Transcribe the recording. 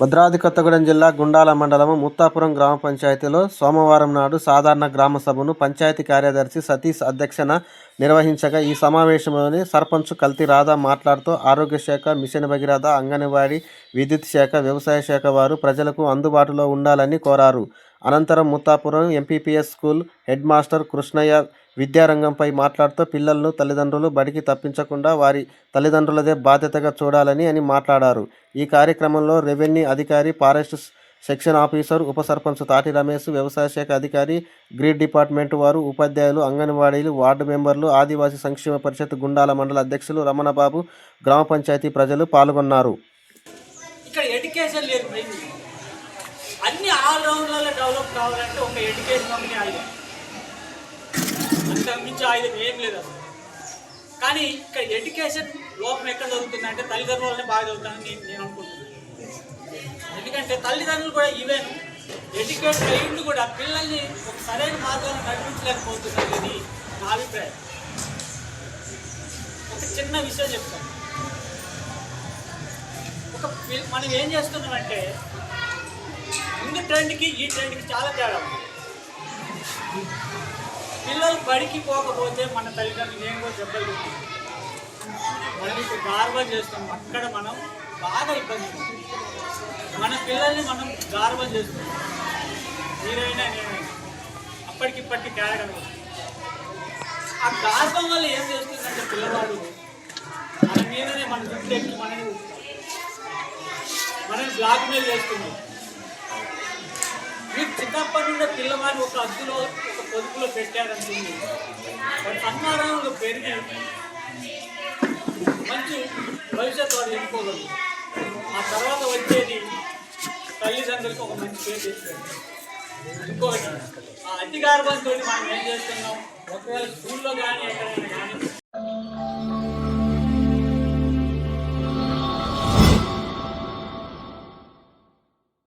భద్రాద్రి కొత్తగూడెం జిల్లా గుండాల మండలం ముత్తాపురం గ్రామ పంచాయతీలో సోమవారం నాడు సాధారణ గ్రామ సభను పంచాయతీ కార్యదర్శి సతీష్ అధ్యక్షన నిర్వహించగా ఈ సమావేశంలోని సర్పంచ్ కల్తీ రాధా మాట్లాడుతూ ఆరోగ్య శాఖ మిషన్ భగీరథ అంగన్వాడీ విద్యుత్ శాఖ వ్యవసాయ శాఖ వారు ప్రజలకు అందుబాటులో ఉండాలని కోరారు. అనంతరం Muthapuram MPPS school head master Krishnaiah విద్యారంగంపై మాట్లాడుతూ పిల్లలను తల్లిదండ్రులు బడికి తప్పించకుండా వారి తల్లిదండ్రులదే బాధ్యతగా చూడాలని అని మాట్లాడారు. ఈ కార్యక్రమంలో రెవెన్యూ అధికారి ఫారెస్ట్ సెక్షన్ ఆఫీసర్ ఉప సర్పంచ్ తాటి రమేష్ వ్యవసాయ శాఖ అధికారి గ్రీడ్ డిపార్ట్మెంట్ వారు ఉపాధ్యాయులు అంగన్వాడీలు వార్డు మెంబర్లు ఆదివాసీ సంక్షేమ పరిషత్ గుండాల మండల అధ్యక్షులు రమణబాబు గ్రామ పంచాయతీ ప్రజలు పాల్గొన్నారు. ఇక్కడ ఎడ్యుకేషన్ లేదు అన్ని ఆల్ రౌండ్లలో డెవలప్ కావాలంటే ఒక ఎడ్యుకేషన్ కంపెనీ అంతకు మించి ఆయుధం ఏం లేదు అసలు. కానీ ఇక్కడ ఎడ్యుకేషన్ లోపం ఎక్కడ జరుగుతుంది అంటే తల్లిదండ్రులనే బాగా చదువుతానని నేను నేను అనుకుంటున్నాను. ఎందుకంటే తల్లిదండ్రులు కూడా ఈవెన్ ఎడ్యుకేట్ అయ్యింది కూడా పిల్లల్ని ఒక సరైన మార్గంలో నడిపించలేకపోతున్నారు ఇది నా అభిప్రాయం. ఒక చిన్న విషయం చెప్తాను. ఒక మనం ఏం చేస్తున్నామంటే ముందు ట్రెండ్కి ఈ ట్రెండ్కి చాలా తేడా ఉంది. పిల్లలు బడికి పోకపోతే మన తల్లిదండ్రులు ఏం కూడా దెబ్బలు మనకి గార్వం చేస్తాం. అక్కడ మనం బాగా ఇబ్బంది మన పిల్లల్ని మనం గార్వం చేస్తున్నాం మీరైనా నేనైనా అప్పటికిప్పటికి తేడా ఆ గార్వం వల్ల ఏం చేస్తుందంటే పిల్లవాడు మన మీదనే మన దుడ్డు ఎక్కి మనని ఊపుతారు. బ్లాక్మెయిల్ చేస్తుంది. మీరు చిన్నప్పటి నుండి పిల్లవాడిని ఒక అద్దులో పొదుపులో పెట్టారనుకుంది వాడు సన్మానంలో పెరిగి మంచి భవిష్యత్తు వాడు ఎన్నుకోగలరు. ఆ తర్వాత వచ్చేది తల్లిదండ్రులకు ఒక మంచి పేరు తెచ్చారు. ఇంకోటి ఆ అధికారబంతో మనం ఏం చేస్తున్నాం? ఒకవేళ స్కూల్లో కానీ ఎక్కడైనా కానీ